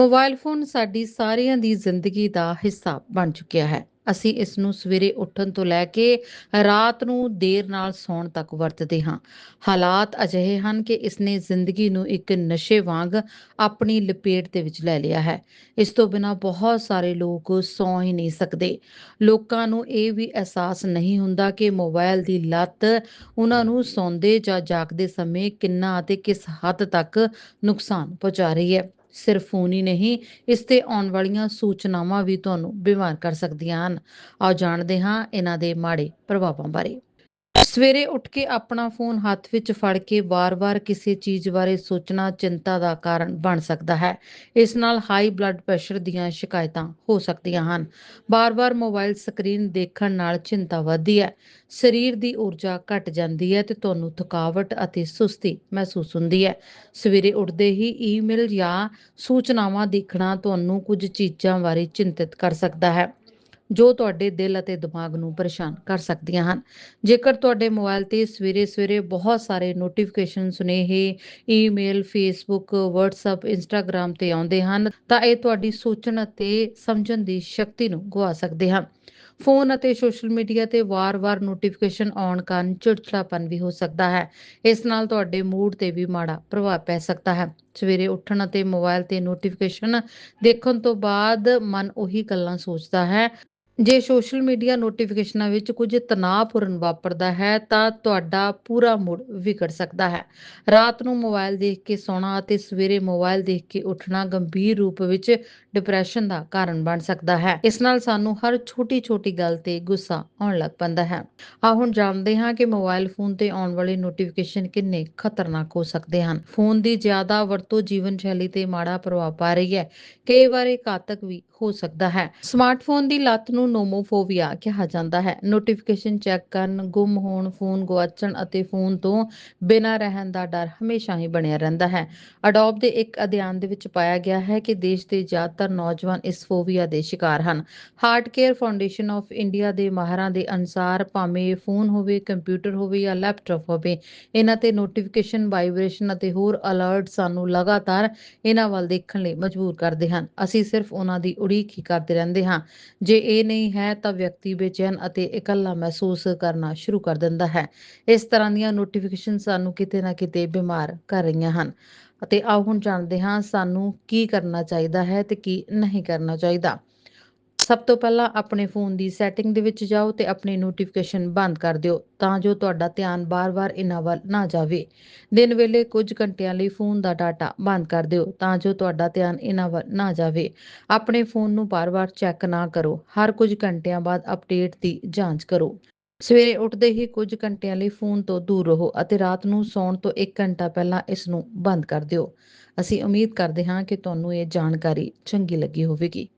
Mobile phone ਸਾਡੀ ਸਾਰਿਆਂ ਦੀ ਜ਼ਿੰਦਗੀ ਦਾ ਹਿੱਸਾ ਬਣ ਚੁੱਕਿਆ ਹੈ। ਅਸੀਂ ਇਸ ਨੂੰ ਸਵੇਰੇ ਉੱਠਣ ਤੋਂ ਲੈ ਕੇ ਰਾਤ ਨੂੰ ਦੇਰ ਨਾਲ ਸੌਣ ਤੱਕ ਵਰਤਦੇ ਹਾਂ। ਹਾਲਾਤ ਅਜਿਹੇ ਹਨ ਕਿ ਇਸ ਨੇ ਜ਼ਿੰਦਗੀ ਨੂੰ ਇੱਕ ਨਸ਼ੇ ਵਾਂਗ ਆਪਣੀ ਲਪੇਟ ਦੇ ਵਿੱਚ ਲੈ ਲਿਆ ਹੈ। ਇਸ ਤੋਂ ਬਿਨਾ ਬਹੁਤ ਸਾਰੇ ਲੋਕ ਸੌਂ ਹੀ ਨਹੀਂ ਸਕਦੇ। ਲੋਕਾਂ ਨੂੰ ਇਹ ਵੀ ਅਹਿਸਾਸ ਨਹੀਂ ਹੁੰਦਾ ਕਿ ਮੋਬਾਈਲ ਦੀ ਲੱਤ ਉਹਨਾਂ ਨੂੰ ਸੌਂਦੇ ਜਾਂ ਜਾਗਦੇ ਸਮੇਂ ਕਿੰਨਾ ਅਤੇ ਕਿਸ ਹੱਦ ਤੱਕ ਨੁਕਸਾਨ ਪਹੁੰਚਾ ਰਹੀ ਹੈ। ਸਿਰਫ ਫੋਨ ਹੀ ਨਹੀਂ, ਇਸ ਤੇ ਆਉਣ ਵਾਲੀਆਂ ਸੂਚਨਾਵਾਂ ਵੀ ਤੁਹਾਨੂੰ ਬਿਮਾਰ ਕਰ ਸਕਦੀਆਂ ਹਨ। ਆਓ ਜਾਣਦੇ ਹਾਂ ਇਹਨਾਂ ਦੇ ਮਾੜੇ ਪ੍ਰਭਾਵਾਂ ਬਾਰੇ। ਸਵੇਰੇ ਉੱਠ ਕੇ ਆਪਣਾ ਫੋਨ ਹੱਥ ਵਿੱਚ ਫੜ ਕੇ ਵਾਰ-ਵਾਰ ਕਿਸੇ ਚੀਜ਼ ਬਾਰੇ ਸੋਚਣਾ ਚਿੰਤਾ ਦਾ ਕਾਰਨ ਬਣ ਸਕਦਾ ਹੈ। ਇਸ ਨਾਲ ਹਾਈ ਬਲੱਡ ਪ੍ਰੈਸ਼ਰ ਦੀਆਂ ਸ਼ਿਕਾਇਤਾਂ ਹੋ ਸਕਦੀਆਂ ਹਨ। ਵਾਰ ਵਾਰ ਮੋਬਾਈਲ ਸਕਰੀਨ ਦੇਖਣ ਨਾਲ ਚਿੰਤਾ ਵੱਧਦੀ ਹੈ। ਸਰੀਰ ਦੀ ਊਰਜਾ ਘਟ ਜਾਂਦੀ ਹੈ ਤੇ ਤੁਹਾਨੂੰ ਥਕਾਵਟ ਅਤੇ ਸੁਸਤੀ ਮਹਿਸੂਸ ਹੁੰਦੀ ਹੈ। ਸਵੇਰੇ ਉੱਠਦੇ ਹੀ ਈਮੇਲ ਜਾਂ ਸੂਚਨਾਵਾਂ ਦੇਖਣਾ ਤੁਹਾਨੂੰ ਕੁਝ ਚੀਜ਼ਾਂ ਬਾਰੇ ਚਿੰਤਤ ਕਰ ਸਕਦਾ ਹੈ। ਜੋ ਤੁਹਾਡੇ ਦਿਲ ਅਤੇ ਦਿਮਾਗ ਨੂੰ ਪਰੇਸ਼ਾਨ ਕਰ ਸਕਦੀਆਂ ਹਨ। ਜੇਕਰ ਤੁਹਾਡੇ ਮੋਬਾਈਲ ਤੇ ਸਵੇਰੇ-ਸਵੇਰੇ ਬਹੁਤ ਸਾਰੇ ਨੋਟੀਫਿਕੇਸ਼ਨ ਸੁਨੇਹੇ ਈਮੇਲ ਫੇਸਬੁੱਕ ਵਟਸਐਪ ਇੰਸਟਾਗ੍ਰam ਤੇ ਆਉਂਦੇ ਹਨ, ਤਾਂ ਇਹ ਤੁਹਾਡੀ ਸੋਚਣ ਅਤੇ ਸਮਝਣ ਦੀ ਸ਼ਕਤੀ ਨੂੰ ਗਵਾ ਸਕਦੇ ਹਨ। ਫੋਨ ਅਤੇ ਸੋਸ਼ਲ ਮੀਡੀਆ ਤੇ ਵਾਰ-ਵਾਰ ਨੋਟੀਫਿਕੇਸ਼ਨ ਆਉਣ ਕਾਰਨ ਚਿੜਚਿੜਾਪਨ ਵੀ ਹੋ ਸਕਦਾ ਹੈ। ਇਸ ਨਾਲ ਤੁਹਾਡੇ ਮੂਡ ਤੇ ਵੀ ਮਾੜਾ ਪ੍ਰਭਾਵ ਪੈ ਸਕਦਾ ਹੈ। ਸਵੇਰੇ ਉੱਠਣ ਅਤੇ ਮੋਬਾਈਲ ਤੇ ਨੋਟੀਫਿਕੇਸ਼ਨ ਦੇਖਣ ਤੋਂ ਬਾਅਦ ਮਨ ਉਹੀ ਗੱਲਾਂ ਸੋਚਦਾ ਹੈ। ਜੇ ਸੋਸ਼ਲ ਮੀਡੀਆ ਨੋਟੀਫਿਕੇਸ਼ਨਾਂ ਵਿੱਚ ਕੁਝ ਤਣਾਅਪੂਰਨ ਵਾਪਰਦਾ ਹੈ, ਤਾਂ ਤੁਹਾਡਾ ਪੂਰਾ ਮੂਡ ਵਿਗੜ ਸਕਦਾ ਹੈ। ਰਾਤ ਨੂੰ ਮੋਬਾਈਲ ਦੇਖ ਕੇ ਸੌਣਾ ਅਤੇ ਸਵੇਰੇ ਮੋਬਾਈਲ ਦੇਖ ਕੇ ਉੱਠਣਾ ਗੰਭੀਰ ਰੂਪ ਵਿੱਚ ਡਿਪਰੈਸ਼ਨ ਦਾ ਕਾਰਨ ਬਣ ਸਕਦਾ ਹੈ। ਇਸ ਨਾਲ ਸਾਨੂੰ ਹਰ ਛੋਟੀ-ਛੋਟੀ ਗੱਲ ਤੇ ਗੁੱਸਾ ਆਉਣ ਲੱਗ ਪੈਂਦਾ ਹੈ। ਆ ਹੁਣ ਜਾਣਦੇ ਹਾਂ ਕਿ ਮੋਬਾਈਲ ਫੋਨ ਤੇ ਆਉਣ ਵਾਲੇ ਨੋਟੀਫਿਕੇਸ਼ਨ ਕਿੰਨੇ ਖਤਰਨਾਕ ਹੋ ਸਕਦੇ ਹਨ। ਫੋਨ ਦੀ ਜ਼ਿਆਦਾ ਵਰਤੋਂ ਜੀਵਨ ਸ਼ੈਲੀ ਤੇ ਮਾੜਾ ਪ੍ਰਭਾਵ ਪਾ ਰਹੀ ਹੈ। ਕਈ ਵਾਰ ਇਹ ਘਾਤਕ ਵੀ ਹੋ ਸਕਦਾ ਹੈ। ਸਮਾਰਟਫੋਨ ਦੀ ਲੱਤ ਨੂੰ ਨੋਮੋਫੋਬੀਆ ਕਿਹਾ ਜਾਂਦਾ ਹੈ। ਨੋਟੀਫਿਕੇਸ਼ਨ ਚੈੱਕ ਕਰਨ, ਗੁੰਮ ਹੋਣ, ਫੋਨ ਗਵਾਚਣ ਅਤੇ ਫੋਨ ਤੋਂ ਬਿਨਾਂ ਰਹਿਣ ਦਾ ਡਰ ਹਮੇਸ਼ਾ ਹੀ ਬਣਿਆ ਰਹਿੰਦਾ ਹੈ। ਅਡੋਬ ਦੇ ਇੱਕ ਅਧਿਐਨ ਦੇ ਵਿੱਚ ਪਾਇਆ ਗਿਆ ਹੈ ਕਿ ਦੇਸ਼ ਦੇ ਜ਼ਿਆਦਾਤਰ ਨੌਜਵਾਨ ਇਸ ਫੋਬੀਆ ਦੇ ਸ਼ਿਕਾਰ ਹਨ। Heart Care Foundation of India ਦੇ ਮਾਹਰਾਂ ਦੇ ਅਨੁਸਾਰ ਭਾਵੇਂ ਫੋਨ ਹੋਵੇ, ਕੰਪਿਊਟਰ ਹੋਵੇ ਜਾਂ ਲੈਪਟਾਪ ਹੋਵੇ, ਇਹਨਾਂ ਤੇ ਨੋਟੀਫਿਕੇਸ਼ਨ ਵਾਈਬ੍ਰੇਸ਼ਨ ਅਤੇ ਹੋਰ ਅਲਰਟ ਸਾਨੂੰ ਲਗਾਤਾਰ ਇਹਨਾਂ ਵੱਲ ਦੇਖਣ ਲਈ ਮਜਬੂਰ ਕਰਦੇ ਹਨ। ਅਸੀਂ ਸਿਰਫ ਉਹਨਾਂ ਦੀ ਉਡੀਕ ਹੀ ਕਰਦੇ ਰਹਿੰਦੇ ਹਾਂ। ਜੇ ਇਹ ਨਹੀਂ ਨਹੀਂ ਹੈ ਤਾਂ ਵਿਅਕਤੀ ਬੇਚੈਨ ਅਤੇ ਇਕੱਲਾ ਮਹਿਸੂਸ ਕਰਨਾ ਸ਼ੁਰੂ ਕਰ ਦਿੰਦਾ ਹੈ। ਇਸ ਤਰ੍ਹਾਂ ਦੀਆਂ ਨੋਟੀਫਿਕੇਸ਼ਨ ਸਾਨੂੰ ਕਿਤੇ ਨਾ ਕਿਤੇ ਬਿਮਾਰ ਕਰ ਰਹੀਆਂ ਹਨ। ਅਤੇ ਆਓ ਹੁਣ ਜਾਣਦੇ ਹਾਂ ਸਾਨੂੰ ਕੀ ਕਰਨਾ ਚਾਹੀਦਾ ਹੈ ਤੇ ਕੀ ਨਹੀਂ ਕਰਨਾ ਚਾਹੀਦਾ। ਸਭ ਤੋਂ ਪਹਿਲਾਂ ਆਪਣੇ ਫੋਨ ਦੀ ਸੈਟਿੰਗ ਦੇ ਵਿੱਚ ਜਾਓ ਤੇ ਆਪਣੀ ਨੋਟੀਫਿਕੇਸ਼ਨ ਬੰਦ ਕਰ ਦਿਓ ਤਾਂ ਜੋ ਤੁਹਾਡਾ ਧਿਆਨ ਬਾਰ-ਬਾਰ ਇਹਨਾਂ ਵੱਲ ਨਾ ਜਾਵੇ। ਦਿਨ ਵੇਲੇ ਕੁਝ ਘੰਟਿਆਂ ਲਈ ਫੋਨ ਦਾ ਡਾਟਾ ਬੰਦ ਕਰ ਦਿਓ ਤਾਂ ਜੋ ਤੁਹਾਡਾ ਧਿਆਨ ਇਹਨਾਂ ਵੱਲ ਨਾ ਜਾਵੇ। ਆਪਣੇ ਫੋਨ ਨੂੰ ਬਾਰ-ਬਾਰ ਚੈੱਕ ਨਾ ਕਰੋ। ਹਰ ਕੁਝ ਘੰਟਿਆਂ ਬਾਅਦ ਅਪਡੇਟ ਦੀ ਜਾਂਚ ਕਰੋ। ਸਵੇਰੇ ਉੱਠਦੇ ਹੀ ਕੁਝ ਘੰਟਿਆਂ ਲਈ ਫੋਨ ਤੋਂ ਦੂਰ ਰਹੋ ਅਤੇ ਰਾਤ ਨੂੰ ਸੌਣ ਤੋਂ 1 ਘੰਟਾ ਪਹਿਲਾਂ ਇਸ ਨੂੰ ਬੰਦ ਕਰ ਦਿਓ। ਅਸੀਂ ਉਮੀਦ ਕਰਦੇ ਹਾਂ ਕਿ ਤੁਹਾਨੂੰ ਇਹ ਜਾਣਕਾਰੀ ਚੰਗੀ ਲੱਗੀ ਹੋਵੇਗੀ।